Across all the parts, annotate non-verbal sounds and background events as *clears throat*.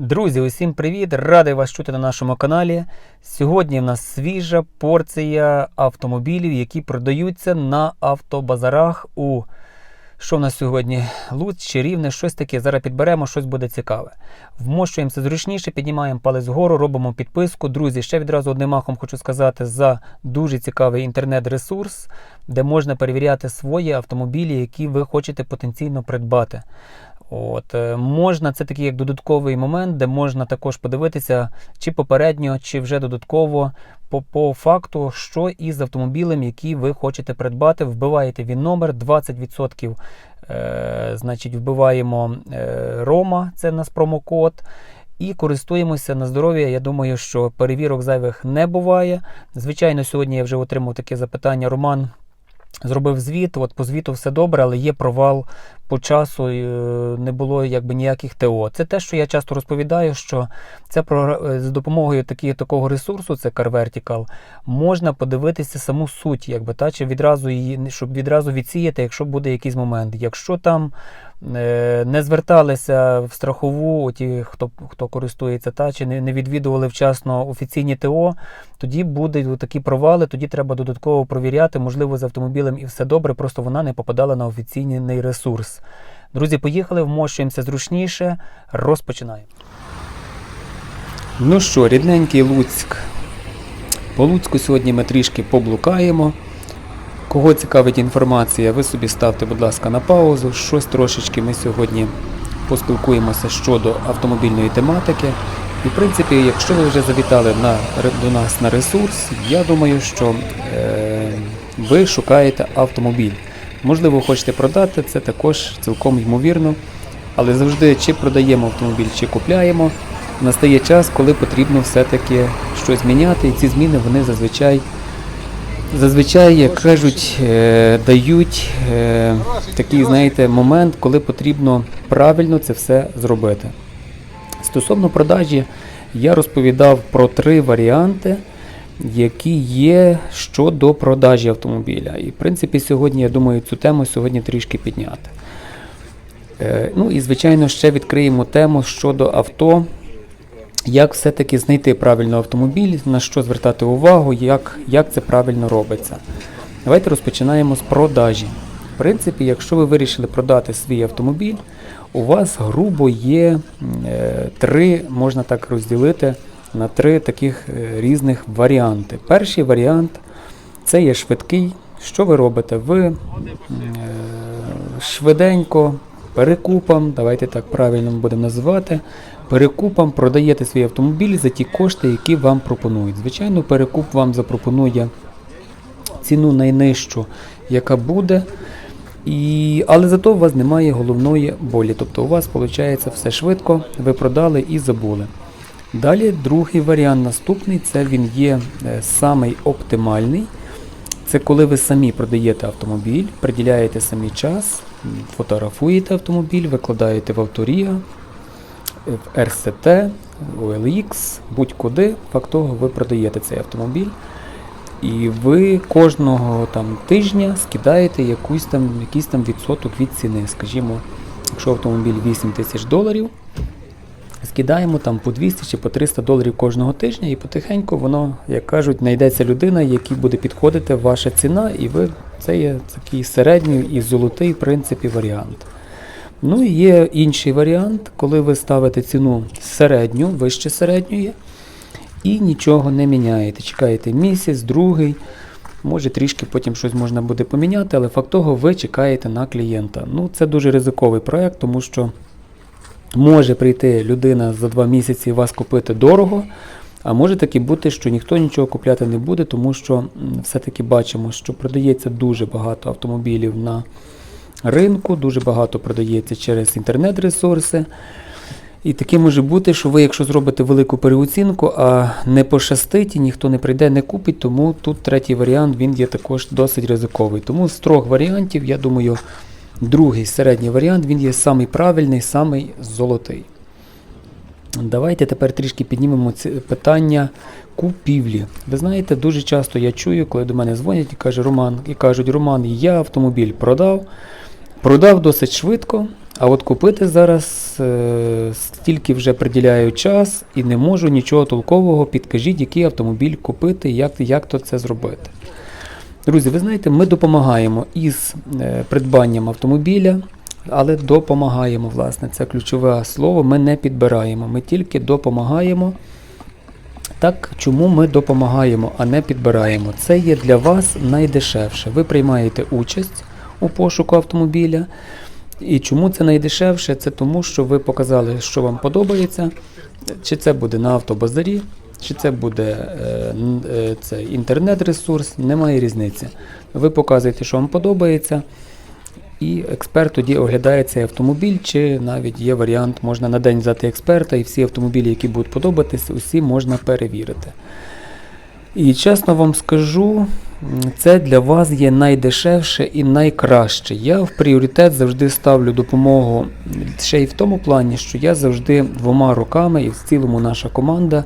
Друзі, усім привіт! Радий вас чути на нашому каналі. Сьогодні в нас свіжа порція автомобілів, які продаються на автобазарах у що в нас сьогодні? Луць чи рівне, щось таке. Зараз підберемо, щось буде цікаве. Вмощуємося зручніше, піднімаємо палець вгору, робимо підписку. Друзі, ще відразу одним махом хочу сказати за дуже цікавий інтернет-ресурс, де можна перевіряти свої автомобілі, які ви хочете потенційно придбати. От, е, Можна, це такий як додатковий момент, де можна також подивитися, чи попередньо, чи вже додатково по, по факту, що із автомобілем, який ви хочете придбати. Вбиваєте він номер 20%. Е, значить, вбиваємо е, Рома, це у нас промокод. І користуємося на здоров'я. Я думаю, що перевірок зайвих не буває. Звичайно, сьогодні я вже отримав таке запитання. Роман зробив звіт. От по звіту все добре, але є провал по часу, е, не було якби ніяких ТО. Це те, що я часто розповідаю, що це про е, з допомогою такі, такого ресурсу, це Car Vertical, можна подивитися саму суть, якби та чи відразу її, щоб відразу відсіяти, якщо буде якийсь момент. Якщо там не зверталися в страхову, ті, хто хто користується, та чи не, не відвідували вчасно офіційні ТО, тоді будуть такі провали, тоді треба додатково провіряти, можливо, з автомобілем і все добре, просто вона не попадала на офіційний ресурс. Друзі, поїхали, вмощуємося зручніше, розпочинаємо. Ну що, рідненький Луцьк. По Луцьку сьогодні ми трішки поблукаємо. Кого цікавить інформація, ви собі ставте, будь ласка, на паузу. Щось трошечки ми сьогодні поспілкуємося щодо автомобільної тематики. І, в принципі, якщо ви вже завітали на, до нас на ресурс, я думаю, що е, ви шукаєте автомобіль. Можливо, хочете продати, це також цілком ймовірно. Але завжди чи продаємо автомобіль, чи купляємо, настає час, коли потрібно все-таки щось міняти. І ці зміни вони зазвичай, зазвичай як кажуть, е, дають е, такий, знаєте, момент, коли потрібно правильно це все зробити. Стосовно продажі, я розповідав про три варіанти які є щодо продажі автомобіля. І в принципі, сьогодні, я думаю, цю тему сьогодні трішки підняти. Е, ну і, звичайно, ще відкриємо тему щодо авто. Як все-таки знайти правильно автомобіль, на що звертати увагу, як, як це правильно робиться. Давайте розпочинаємо з продажі. В принципі, якщо ви вирішили продати свій автомобіль, у вас грубо є е, три, можна так розділити на три таких е, різних варіанти. Перший варіант це є швидкий. Що ви робите? Ви е, швиденько перекупом, давайте так правильно будемо називати, перекупом продаєте свій автомобіль за ті кошти, які вам пропонують. Звичайно, перекуп вам запропонує ціну найнижчу, яка буде. І, Але зато у вас немає головної болі. Тобто у вас виходить все швидко, ви продали і забули. Далі другий варіант наступний, це він є е, самий оптимальний. Це коли ви самі продаєте автомобіль, приділяєте самі час, фотографуєте автомобіль, викладаєте в авторія, в РСТ, OLX, будь-куди, факт того, ви продаєте цей автомобіль. І ви кожного там тижня скидаєте якусь там, якийсь там відсоток від ціни. Скажімо, якщо автомобіль 8 тисяч доларів, скидаємо там по 200 чи по 300 доларів кожного тижня, і потихеньку воно, як кажуть, знайдеться людина, якій буде підходити ваша ціна, і ви це є такий середній і золотий в принципі варіант. Ну і є інший варіант, коли ви ставите ціну середню, вище середньої, і нічого не міняєте. Чекаєте місяць, другий. Може трішки потім щось можна буде поміняти, але факт того, ви чекаєте на клієнта. Ну, Це дуже ризиковий проєкт, тому що Може прийти людина за два місяці і вас купити дорого, а може таки бути, що ніхто нічого купляти не буде, тому що все-таки бачимо, що продається дуже багато автомобілів на ринку, дуже багато продається через інтернет-ресурси. І таке може бути, що ви, якщо зробите велику переоцінку, а не пощастить, і ніхто не прийде, не купить, тому тут третій варіант він є також досить ризиковий. Тому з трьох варіантів, я думаю, Другий середній варіант, він є самий правильний, самий золотий. Давайте тепер трішки піднімемо це питання купівлі. Ви знаєте, дуже часто я чую, коли до мене дзвонять і каже Роман, і кажуть, Роман, я автомобіль продав. Продав досить швидко, А от купити зараз е, стільки вже приділяю час і не можу нічого толкового. Підкажіть, який автомобіль купити, як, як то це зробити. Друзі, ви знаєте, ми допомагаємо із е, придбанням автомобіля, але допомагаємо, власне, це ключове слово. Ми не підбираємо, ми тільки допомагаємо. Так, чому ми допомагаємо, а не підбираємо? Це є для вас найдешевше. Ви приймаєте участь у пошуку автомобіля. І чому це найдешевше? Це тому, що ви показали, що вам подобається. Чи це буде на автобазарі, чи це буде е, е, це інтернет-ресурс, немає різниці. Ви показуєте, що вам подобається, і експерт тоді оглядає цей автомобіль, чи навіть є варіант, можна на день взяти експерта, і всі автомобілі, які будуть подобатися, усі можна перевірити. І чесно вам скажу, це для вас є найдешевше і найкраще. Я в пріоритет завжди ставлю допомогу ще й в тому плані, що я завжди двома руками і в цілому наша команда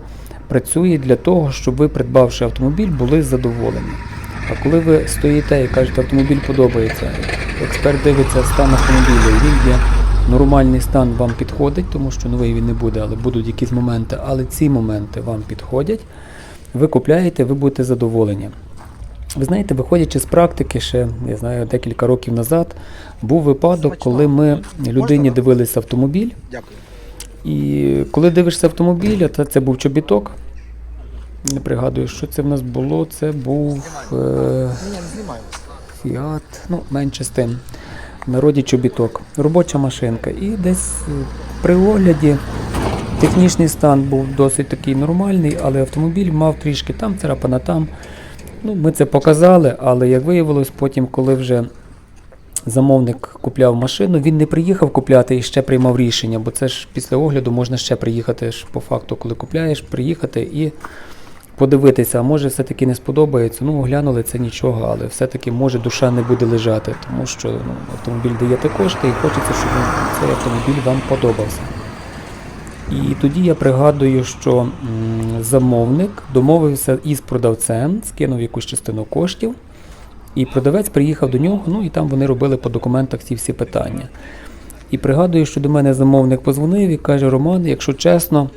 працює для того, щоб ви, придбавши автомобіль, були задоволені. А коли ви стоїте і кажете, автомобіль подобається, експерт дивиться стан автомобіля, він є нормальний стан вам підходить, тому що новий він не буде, але будуть якісь моменти, але ці моменти вам підходять ви купляєте, ви будете задоволені. Ви знаєте, виходячи з практики, ще я знаю, декілька років назад був випадок, коли ми людині дивилися автомобіль, Дякую. і коли дивишся автомобіль, а це, був чобіток. Не пригадую, що це в нас було. Це був е. Фіат, ну менше з тим. В народі чобіток. Робоча машинка. І десь е, при огляді технічний стан був досить такий нормальний, але автомобіль мав трішки там, царапана там. Ну, ми це показали, але як виявилось, потім, коли вже замовник купляв машину, він не приїхав купляти і ще приймав рішення, бо це ж після огляду можна ще приїхати ж по факту, коли купляєш, приїхати і подивитися, а може все-таки не сподобається. Ну, оглянули це нічого, але все-таки може душа не буде лежати, тому що ну, автомобіль даєте кошти і хочеться, щоб цей автомобіль вам подобався. І тоді я пригадую, що замовник домовився із продавцем, скинув якусь частину коштів, і продавець приїхав до нього, ну і там вони робили по документах ці всі питання. І пригадую, що до мене замовник позвонив і каже: Роман, якщо чесно,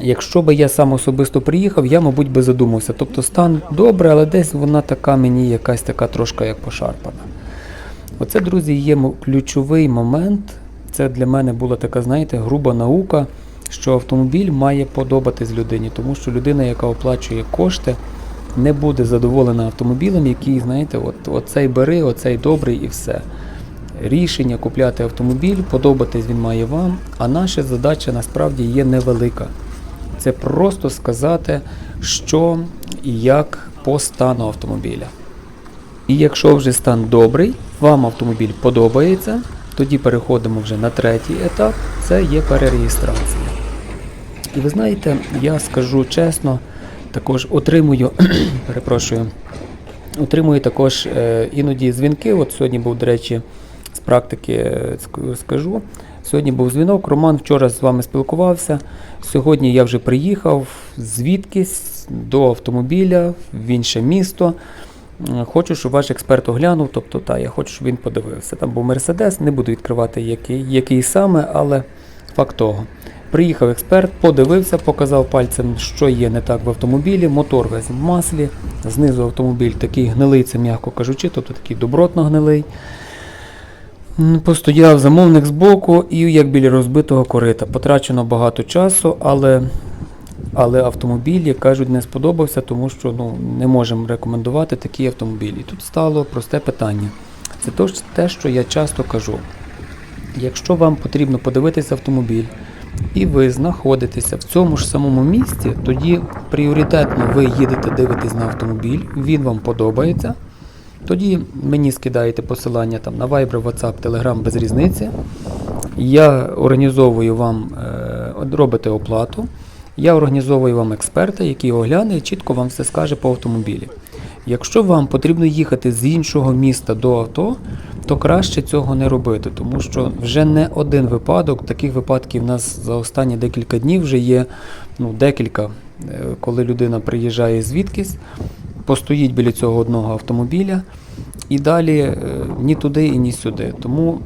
якщо би я сам особисто приїхав, я, мабуть, би задумався. Тобто стан добре, але десь вона така мені якась така трошка як пошарпана. Оце, друзі, є ключовий момент. Це для мене була така, знаєте, груба наука, що автомобіль має подобатись людині, тому що людина, яка оплачує кошти, не буде задоволена автомобілем, який, знаєте, от, оцей бери, оцей добрий і все. Рішення купляти автомобіль, подобатись він має вам, а наша задача насправді є невелика. Це просто сказати, що і як по стану автомобіля. І якщо вже стан добрий, вам автомобіль подобається, тоді переходимо вже на третій етап, це є перереєстрація. І ви знаєте, я скажу чесно, також отримую, *clears throat* перепрошую, отримую також е, іноді дзвінки. От сьогодні був, до речі, з практики е, скажу. Сьогодні був дзвінок, Роман вчора з вами спілкувався. Сьогодні я вже приїхав звідкись до автомобіля в інше місто. М, Хочу, щоб ваш експерт оглянув, тобто та, я хочу, щоб він подивився. Там був Мерседес, не буду відкривати, який, який саме, але факт того. Приїхав експерт, подивився, показав пальцем, що є не так в автомобілі. Мотор весь в маслі. Знизу автомобіль такий гнилий, це м'яко кажучи, тобто такий добротно гнилий. Постояв замовник збоку і як біля розбитого корита. Потрачено багато часу, але, але автомобіль, як кажуть, не сподобався, тому що ну, не можемо рекомендувати такі автомобілі. І тут стало просте питання. Це то те, що я часто кажу. Якщо вам потрібно подивитися автомобіль, і ви знаходитеся в цьому ж самому місці, тоді пріоритетно ви їдете дивитись на автомобіль, він вам подобається. Тоді мені скидаєте посилання там на Viber, WhatsApp, Telegram без різниці. Я організовую вам, е, робите оплату. Я організовую вам експерта, який огляне і чітко вам все скаже по автомобілі. Якщо вам потрібно їхати з іншого міста до авто, то краще цього не робити, тому що вже не один випадок, таких випадків у нас за останні декілька днів вже є ну, декілька, е, коли людина приїжджає звідкись, постоїть біля цього одного автомобіля і далі е, ні туди і ні сюди. Тому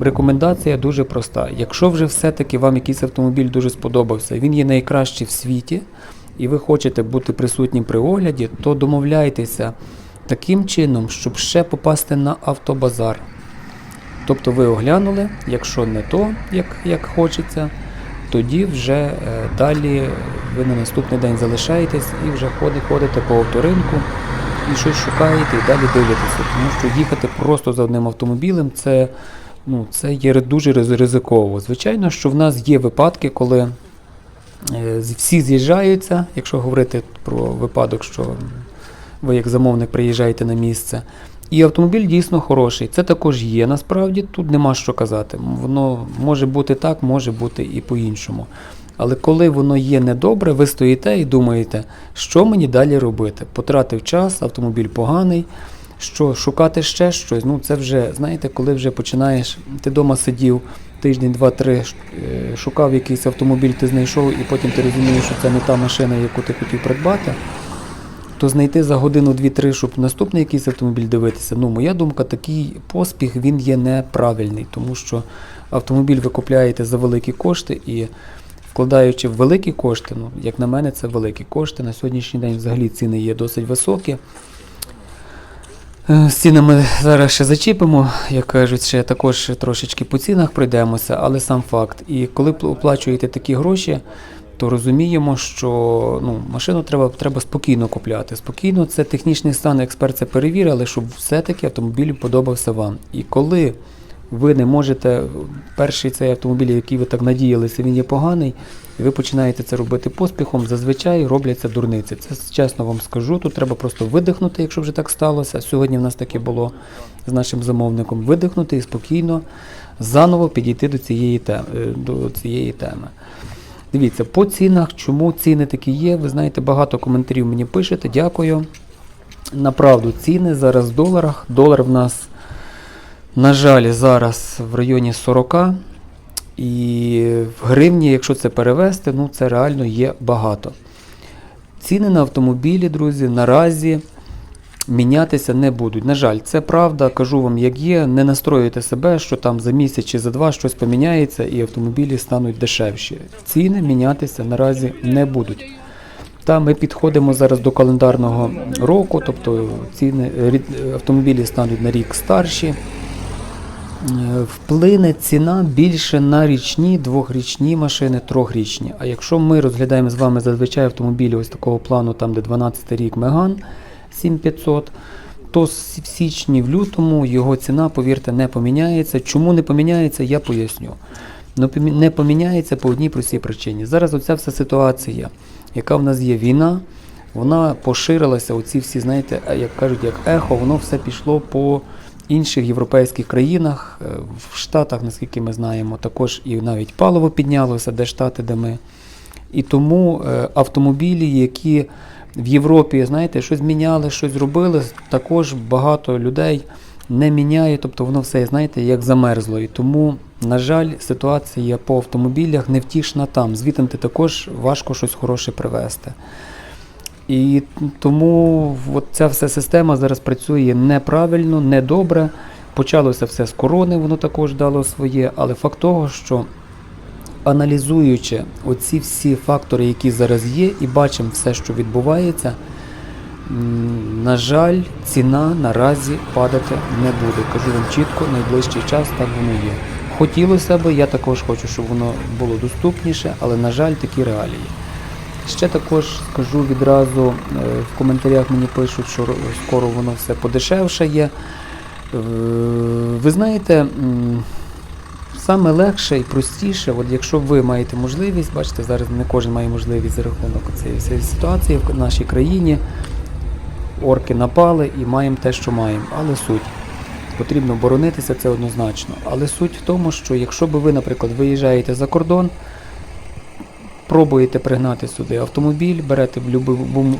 рекомендація дуже проста. Якщо вже все-таки вам якийсь автомобіль дуже сподобався, він є найкращий в світі, і ви хочете бути присутнім при огляді, то домовляйтеся таким чином, щоб ще попасти на автобазар. Тобто ви оглянули, якщо не то, як, як хочеться, тоді вже е, далі ви на наступний день залишаєтесь і вже ходите, ходите по авторинку і щось шукаєте і далі дивитеся. Тому що їхати просто за одним автомобілем це, ну, це є дуже ризиково. Звичайно, що в нас є випадки, коли е, всі з'їжджаються, якщо говорити про випадок, що ви як замовник приїжджаєте на місце. І автомобіль дійсно хороший. Це також є насправді, тут нема що казати. Воно може бути так, може бути і по-іншому. Але коли воно є недобре, ви стоїте і думаєте, що мені далі робити? Потратив час, автомобіль поганий, що шукати ще щось. Ну це вже, знаєте, коли вже починаєш, ти вдома сидів тиждень, два-три, е, шукав якийсь автомобіль, ти знайшов, і потім ти розумієш, що це не та машина, яку ти хотів придбати то знайти за годину дві-три, щоб наступний якийсь автомобіль дивитися. Ну, моя думка, такий поспіх він є неправильний, тому що автомобіль ви купляєте за великі кошти і вкладаючи в великі кошти, ну, як на мене, це великі кошти. На сьогоднішній день взагалі ціни є досить високі. Е, З цінами зараз ще зачіпимо, як кажуть, ще також трошечки по цінах пройдемося, але сам факт. І коли оплачуєте такі гроші, то розуміємо, що ну, машину треба, треба спокійно купляти. Спокійно, це технічний стан, експерт це перевірили, щоб все-таки автомобіль подобався вам. І коли ви не можете, перший цей автомобіль, який ви так надіялися, він є поганий, і ви починаєте це робити поспіхом, зазвичай робляться дурниці. Це чесно вам скажу. Тут треба просто видихнути, якщо вже так сталося. Сьогодні в нас таке було з нашим замовником. Видихнути і спокійно заново підійти до цієї теми. До цієї теми. Дивіться, по цінах, чому ціни такі є. Ви знаєте, багато коментарів мені пишете. Дякую. Направду, ціни зараз в доларах. Долар в нас, на жаль, зараз в районі 40. І в гривні, якщо це перевести, ну це реально є багато. Ціни на автомобілі, друзі, наразі мінятися не будуть. На жаль, це правда, кажу вам, як є. Не настроюйте себе, що там за місяць чи за два щось поміняється і автомобілі стануть дешевші. Ціни мінятися наразі не будуть. Та ми підходимо зараз до календарного року, тобто ціни автомобілі стануть на рік старші. Е, Вплине ціна більше на річні, двохрічні машини, трьохрічні. А якщо ми розглядаємо з вами зазвичай автомобілі ось такого плану, там де 12 рік Меган 7500, то в січні, в лютому його ціна, повірте, не поміняється. Чому не поміняється, я поясню. Ну, Не поміняється по одній простій причині. Зараз оця вся ситуація, яка в нас є війна, вона поширилася, оці всі, знаєте, е, як кажуть, як ехо, воно все пішло по інших європейських країнах, е, в Штатах, наскільки ми знаємо, також і навіть паливо піднялося, де Штати, де ми. І тому е, автомобілі, які в Європі, знаєте, щось міняли, щось зробили, також багато людей не міняє, тобто воно все, знаєте, як замерзло. І тому, на жаль, ситуація по автомобілях невтішна там. Звітом ти також важко щось хороше привезти. І тому от ця вся система зараз працює неправильно, недобре. Почалося все з корони, воно також дало своє, але факт того, що аналізуючи оці всі фактори, які зараз є, і бачимо все, що відбувається, на жаль, ціна наразі падати не буде. Кажу вам чітко, найближчий час так воно є. Хотілося б, я також хочу, щоб воно було доступніше, але, на жаль, такі реалії. Ще також скажу відразу, е, в коментарях мені пишуть, що скоро воно все подешевшає. Е, Ви знаєте, саме легше і простіше, от якщо ви маєте можливість, бачите, зараз не кожен має можливість за рахунок цієї всієї ситуації в нашій країні. Орки напали і маємо те, що маємо. Але суть. Потрібно боронитися, це однозначно. Але суть в тому, що якщо би ви, наприклад, виїжджаєте за кордон, пробуєте пригнати сюди автомобіль, берете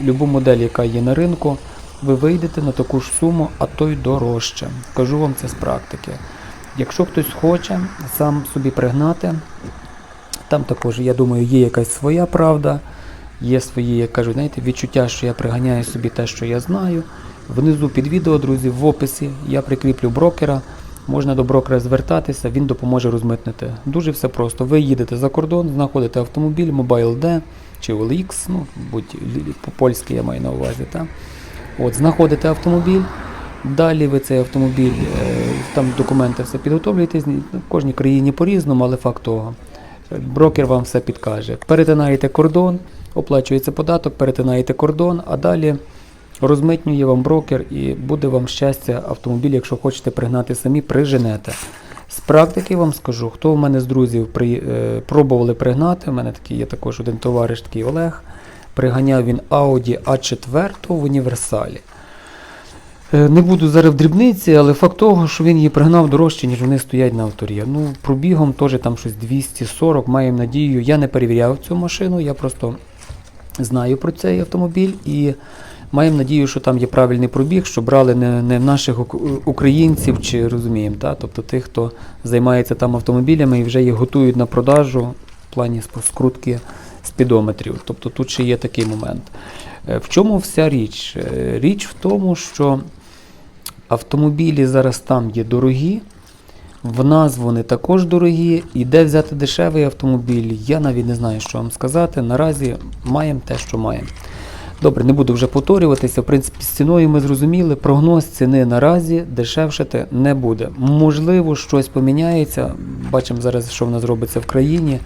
любу модель, яка є на ринку, ви вийдете на таку ж суму, а то й дорожче. Кажу вам це з практики. Якщо хтось хоче сам собі пригнати, там також, я думаю, є якась своя правда, є свої, як кажуть, знаєте, відчуття, що я приганяю собі те, що я знаю. Внизу під відео, друзі, в описі я прикріплю брокера. Можна до брокера звертатися, він допоможе розмитнити. Дуже все просто. Ви їдете за кордон, знаходите автомобіль, Mobile D чи OLX, ну, будь по-польськи я маю на увазі. Та? От, знаходите автомобіль, далі ви цей автомобіль, е, там документи все підготовлюєте, ну, в кожній країні по-різному, але факт того. Брокер вам все підкаже. Перетинаєте кордон, оплачується податок, перетинаєте кордон, а далі розмитнює вам брокер і буде вам щастя автомобіль, якщо хочете пригнати самі, приженете. З практики вам скажу, хто в мене з друзів при, е, пробували пригнати, у мене такий є також один товариш, такий Олег. Приганяв він Audi A4 в універсалі. Е, Не буду зараз в дрібниці, але факт того, що він її пригнав дорожче, ніж вони стоять на авторі. Ну, пробігом теж там щось 240, маємо надію. Я не перевіряв цю машину, я просто знаю про цей автомобіль і маємо надію, що там є правильний пробіг, що брали не, не наших українців чи розуміємо, та? тобто тих, хто займається там автомобілями і вже їх готують на продажу в плані скрутки спідометрів. Тобто тут ще є такий момент. Е, В чому вся річ? Е, Річ в тому, що автомобілі зараз там є дорогі, в нас вони також дорогі, і де взяти дешевий автомобіль, я навіть не знаю, що вам сказати. Наразі маємо те, що маємо. Добре, не буду вже повторюватися. В принципі, з ціною ми зрозуміли. Прогноз ціни наразі дешевшати не буде. Можливо, щось поміняється. Бачимо зараз, що в нас робиться в країні.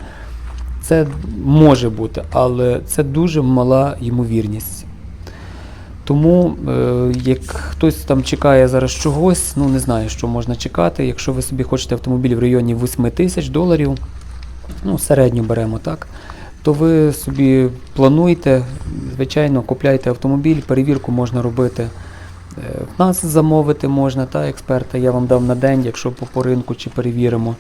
Це може бути, але це дуже мала ймовірність. Тому, е, як хтось там чекає зараз чогось, ну не знаю, що можна чекати. Якщо ви собі хочете автомобіль в районі 8 тисяч доларів, ну середню беремо так, то ви собі плануйте, звичайно, купляйте автомобіль, перевірку можна робити. Е, В нас замовити можна, та експерта я вам дав на день, якщо по, по ринку чи перевіримо.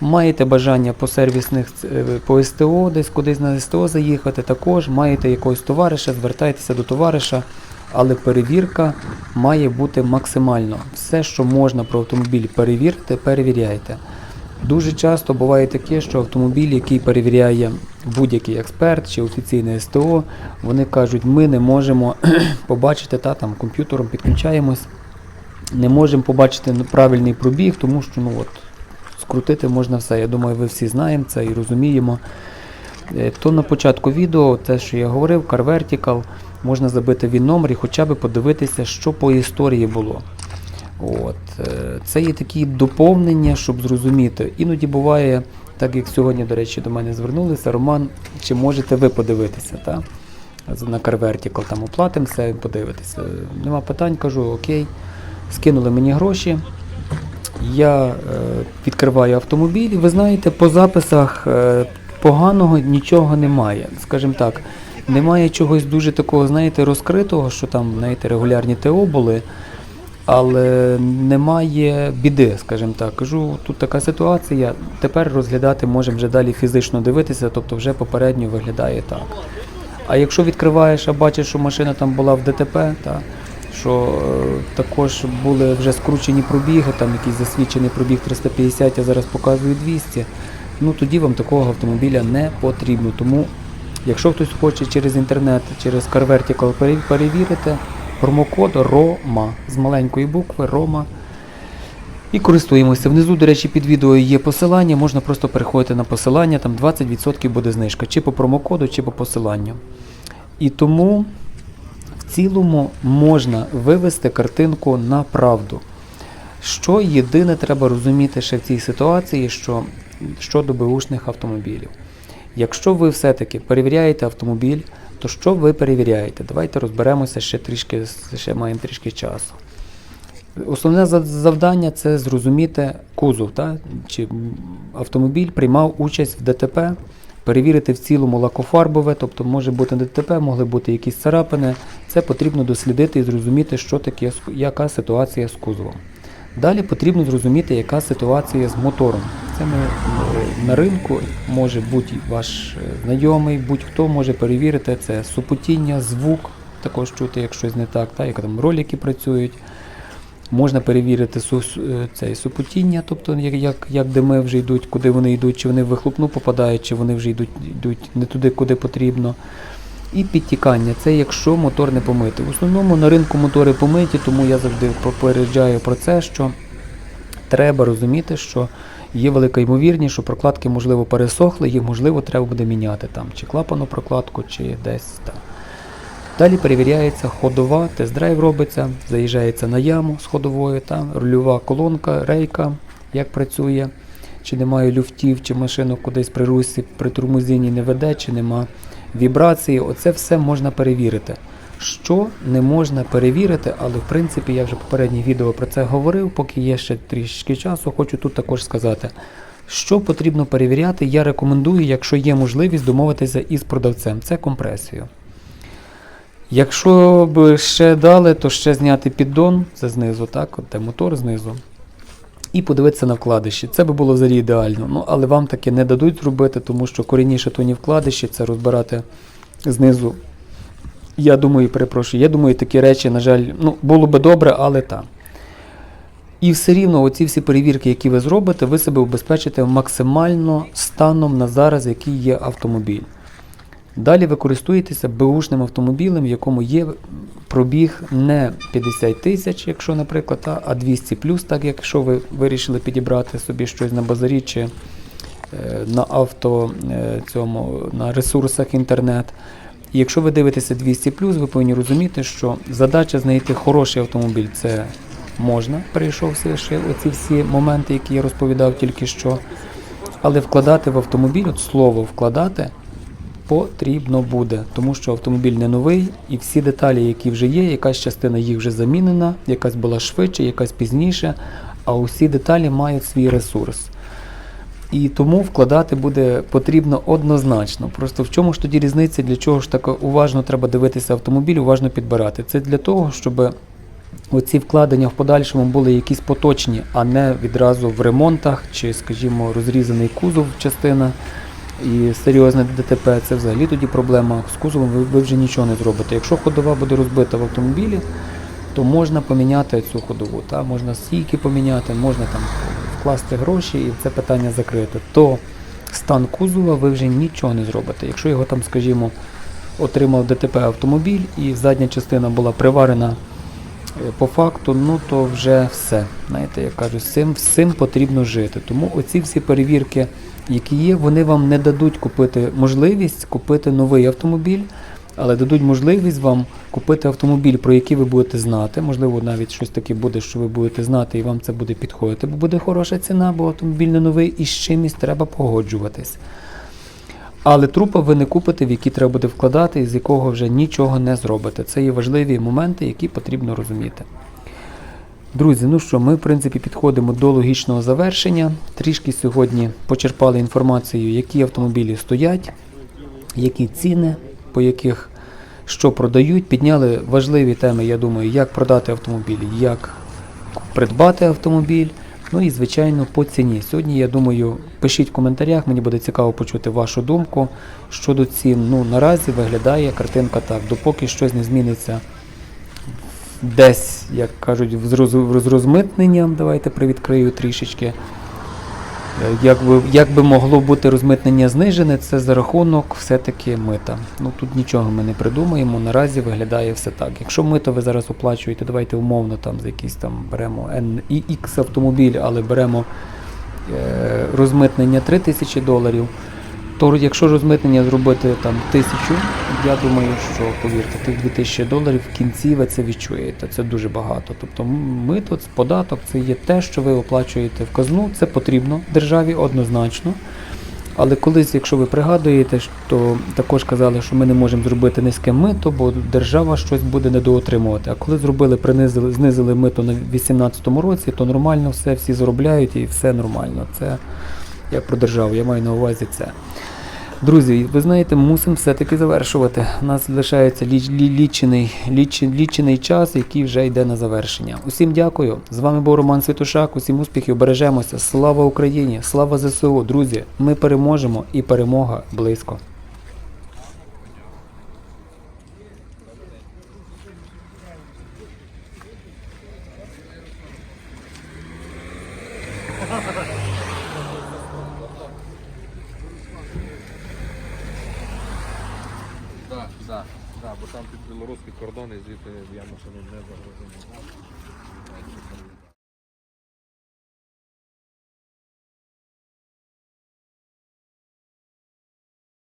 Маєте бажання по сервісних е, по СТО, десь кудись на СТО заїхати, також маєте якогось товариша, звертайтеся до товариша, але перевірка має бути максимально. Все, що можна про автомобіль перевірити, перевіряйте. Дуже часто буває таке, що автомобіль, який перевіряє будь-який експерт чи офіційне СТО, вони кажуть, ми не можемо *clears throat* побачити, та там комп'ютером підключаємось, не можемо побачити правильний пробіг, тому що ну от скрутити можна все. Я думаю, ви всі знаємо це і розуміємо. Е, То на початку відео, те, що я говорив, Car Vertical, можна забити він номер і хоча б подивитися, що по історії було. От. е, Це є такі доповнення, щоб зрозуміти. Іноді буває, так як сьогодні, до речі, до мене звернулися, Роман, чи можете ви подивитися? Та? На Car Vertical там оплатимо все, подивитися. Нема питань, кажу, окей. Скинули мені гроші. Я е, відкриваю автомобіль, і ви знаєте, по записах е, поганого нічого немає. Скажімо так, немає чогось дуже такого, знаєте, розкритого, що там, знаєте, регулярні ТО були, але немає біди, скажімо так. Кажу, тут така ситуація. Тепер розглядати можемо вже далі фізично дивитися, тобто вже попередньо виглядає так. А якщо відкриваєш, а бачиш, що машина там була в ДТП, та, що е, також були вже скручені пробіги, там якийсь засвідчений пробіг 350, я зараз показую 200, ну тоді вам такого автомобіля не потрібно. Тому, якщо хтось хоче через інтернет, через Car Vertical пере- перевірити, промокод ROMA з маленької букви ROMA. І користуємося. Внизу, до речі, під відео є посилання, можна просто переходити на посилання, там 20% буде знижка, чи по промокоду, чи по посиланню. І тому в цілому можна вивести картинку на правду. Що єдине треба розуміти ще в цій ситуації, що щодо беушних автомобілів. Якщо ви все-таки перевіряєте автомобіль, то що ви перевіряєте? Давайте розберемося ще трішки, ще маємо трішки часу. Основне завдання це зрозуміти кузов, та? чи автомобіль приймав участь в ДТП, перевірити в цілому лакофарбове, тобто може бути ДТП, могли бути якісь царапини. Це потрібно дослідити і зрозуміти, що таке, яка ситуація з кузовом. Далі потрібно зрозуміти, яка ситуація з мотором. Це ми е, на ринку може бути ваш е, знайомий, будь-хто може перевірити це супутіння, звук, також чути, як щось не так, та, як там ролики працюють. Можна перевірити е, супутіння, тобто як, як, як дими вже йдуть, куди вони йдуть, чи вони в вихлопну попадають, чи вони вже йдуть, йдуть не туди, куди потрібно. І підтікання це якщо мотор не помитий. В основному на ринку мотори помиті, тому я завжди попереджаю про це, що треба розуміти, що є велика ймовірність, що прокладки, можливо, пересохли, їх можливо треба буде міняти там, чи клапану прокладку, чи десь там. Далі перевіряється ходова, тест-драйв робиться, заїжджається на яму з ходовою, там, рульова колонка, рейка, як працює, чи немає люфтів, чи машину кудись при русі, при турмузині не веде, чи нема вібрації. Оце все можна перевірити. Що не можна перевірити, але в принципі я вже в попередніх відео про це говорив, поки є ще трішки часу, хочу тут також сказати. Що потрібно перевіряти, я рекомендую, якщо є можливість домовитися із продавцем. Це компресію. Якщо б ще дали, то ще зняти піддон, це знизу, так, от де мотор знизу, і подивитися на вкладиші. Це би було взагалі ідеально. Ну, але вам таки не дадуть зробити, тому що корінні шатуні вкладиші це розбирати знизу. Я думаю, перепрошую, я думаю, такі речі, на жаль, ну, було би добре, але так. І все рівно оці всі перевірки, які ви зробите, ви себе убезпечите максимально станом на зараз, який є автомобіль. Далі ви користуєтеся беушним автомобілем, в якому є пробіг не 50 тисяч, якщо, наприклад, а 200 плюс, так якщо ви вирішили підібрати собі щось на базарі чи е, на авто е, цьому, на ресурсах інтернет. І якщо ви дивитеся 200 плюс, ви повинні розуміти, що задача знайти хороший автомобіль це можна, перейшовши оці всі моменти, які я розповідав тільки що. Але вкладати в автомобіль, от слово вкладати потрібно буде, тому що автомобіль не новий, і всі деталі, які вже є, якась частина їх вже замінена, якась була швидше, якась пізніше, а усі деталі мають свій ресурс. І тому вкладати буде потрібно однозначно. Просто в чому ж тоді різниця, для чого ж так уважно треба дивитися автомобіль, уважно підбирати. Це для того, щоб оці вкладення в подальшому були якісь поточні, а не відразу в ремонтах чи, скажімо, розрізаний кузов частина і серйозне ДТП, це взагалі тоді проблема. З кузовом ви, ви вже нічого не зробите. Якщо ходова буде розбита в автомобілі, то можна поміняти цю ходову. Та? Можна стійки поміняти, можна там вкласти гроші і це питання закрити. То стан кузова ви вже нічого не зробите. Якщо його там, скажімо, отримав ДТП автомобіль і задня частина була приварена е, по факту, ну то вже все. Знаєте, як кажуть, з цим, цим потрібно жити. Тому оці всі перевірки, які є, вони вам не дадуть купити можливість купити новий автомобіль, але дадуть можливість вам купити автомобіль, про який ви будете знати. Можливо, навіть щось таке буде, що ви будете знати, і вам це буде підходити, бо буде хороша ціна, бо автомобіль не новий, і з чимось треба погоджуватись. Але трупа ви не купите, в який треба буде вкладати, і з якого вже нічого не зробите. Це є важливі моменти, які потрібно розуміти. Друзі, ну що, ми в принципі підходимо до логічного завершення. Трішки сьогодні почерпали інформацію, які автомобілі стоять, які ціни, по яких що продають. Підняли важливі теми, я думаю, як продати автомобіль, як придбати автомобіль. Ну і звичайно по ціні. Сьогодні, я думаю, пишіть в коментарях, мені буде цікаво почути вашу думку щодо цін. Ну наразі виглядає картинка так, допоки щось не зміниться десь, як кажуть, з роз- з розмитненням. Давайте привідкрию трішечки. Е, Як би, як би могло бути розмитнення знижене, це за рахунок все-таки мита. Ну тут нічого ми не придумаємо. Наразі виглядає все так. Якщо мито ви зараз оплачуєте, давайте умовно там за якийсь там беремо NX автомобіль, але беремо е, розмитнення 3000 доларів. То якщо розмитнення зробити там тисячу, я думаю, що повірте, тих 2000 доларів в кінці ви це відчуєте. Це дуже багато. Тобто мито, податок, це є те, що ви оплачуєте в казну. Це потрібно державі однозначно. Але колись, якщо ви пригадуєте, то також казали, що ми не можемо зробити низьке мито, бо держава щось буде недоотримувати. А коли зробили, принизили, знизили мито на 2018 році, то нормально все, всі заробляють і все нормально. Це як про державу, я маю на увазі це. Друзі, ви знаєте, мусимо все-таки завершувати. У нас залишається ліч, лі, лічений, ліч, лічений час, який вже йде на завершення. Усім дякую. З вами був Роман Святошак. Усім успіхів, бережемося. Слава Україні! Слава ЗСУ! Друзі! Ми переможемо і перемога близько. так, бо там під білоруський кордон і звідти